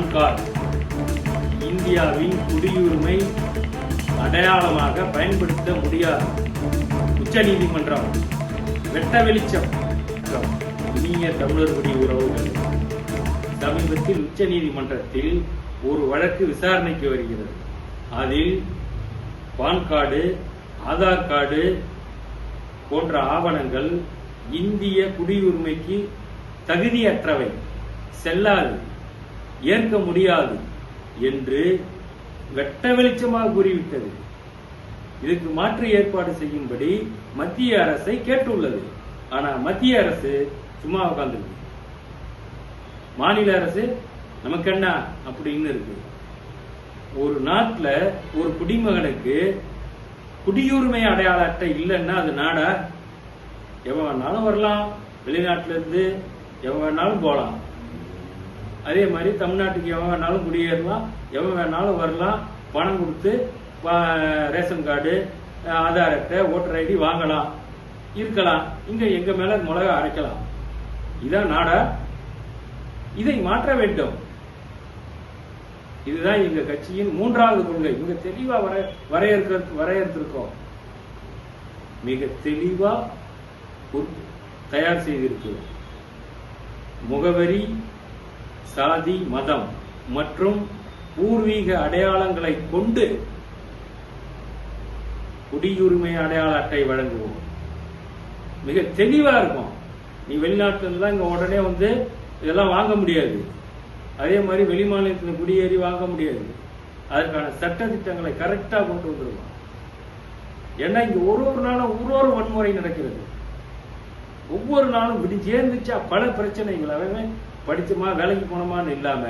PAN card. இந்தியாவின் குடியுரிமை அடையாளமாக பயன்படுத்த முடியாது. உச்ச நீதிமன்றம் வெட்ட வெளிச்சம் இனிய தமிழர்களுடைய உறவுகள் சமீபத்தில் உச்ச நீதிமன்றத்தில் ஒரு வழக்கு விசாரணைக்கு வருகிறது. அதில் பான் கார்டு ஆதார் கார்டு போன்ற ஆவணங்கள் இந்திய குடியுரிமைக்கு தகுதியற்றவை. செல்லாது. ஏற்க முடியாது என்று வெட்ட வெளிச்சமாக கூறிவிட்டது. இதுக்கு மாற்று ஏற்பாடு செய்யும்படி மத்திய அரசை கேட்டுள்ளது. ஆனா மத்திய அரசு சும்மா உட்கார்ந்துருக்கு. மாநில அரசு நமக்கு என்ன அப்படின்னு இருக்கு. ஒரு நாட்டில் ஒரு குடிமகனுக்கு குடியுரிமை அடையாள அட்டை இல்லைன்னா அது நாடா? எவன் வேணாலும் வரலாம். வெளிநாட்டிலிருந்து இருந்து எவன் வேணாலும் போகலாம் அதே மாதிரி தமிழ்நாட்டுக்கு எவன் வேணாலும் குடியேறலாம் எவன் வேணாலும் வரலாம் பணம் கொடுத்து ரேஷன் கார்டு ஆதார் அட்டை ஓட்டர் ஐடி வாங்கலாம் இருக்கலாம். இங்க எங்க மேல மிளகா அரைக்கலாம். இதான் நாடா. இதை மாற்ற வேண்டும். இதுதான் எங்க கட்சியின் மூன்றாவது கொள்கை. மிக தெளிவா வர வரையறுக்க வரையறுத்திருக்கோம். மிக தெளிவா தயார் செய்திருக்கிறோம். முகவரி சாதி மதம் மற்றும் பூர்வீக அடையாளங்களை கொண்டு குடியுரிமை அடையாள அட்டை வழங்குவோம். மிக தெளிவா இருக்கும். நீ வெளிநாட்டுல தான் இங்க உடனே வந்து இதெல்லாம் வாங்க முடியாது. அதே மாதிரி வெளி மாநிலத்தில் குடியேறி வாங்க முடியாது. அதற்கான சட்ட திட்டங்களை கரெக்டா கொண்டு வந்துருவோம். ஏன்னா இங்க ஒரு ஒரு நாளும் ஒரு ஒரு வன்முறை நடக்கிறது. ஒவ்வொரு நாளும் விடி பல பிரச்சனைகள். அவன் படிச்சோமா வேலைக்கு போனோமான்னு இல்லாம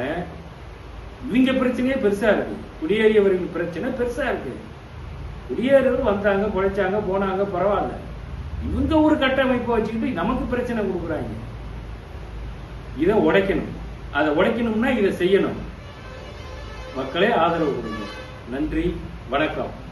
இவங்க பிரச்சனையே பெருசா இருக்கு. குடியேறியவர்கள் பிரச்சனை பெருசா இருக்கு. குடியேறியவர் வந்தாங்க குழைச்சாங்க போனாங்க பரவாயில்ல. இவங்க ஒரு கட்டமைப்பை வச்சுக்கிட்டு நமக்கு பிரச்சனை கொடுக்குறாங்க. இதை உடைக்கணும். அதை உடைக்கணும்னா இதை செய்யணும். மக்களே ஆதரவு கொடுங்க. நன்றி வணக்கம்.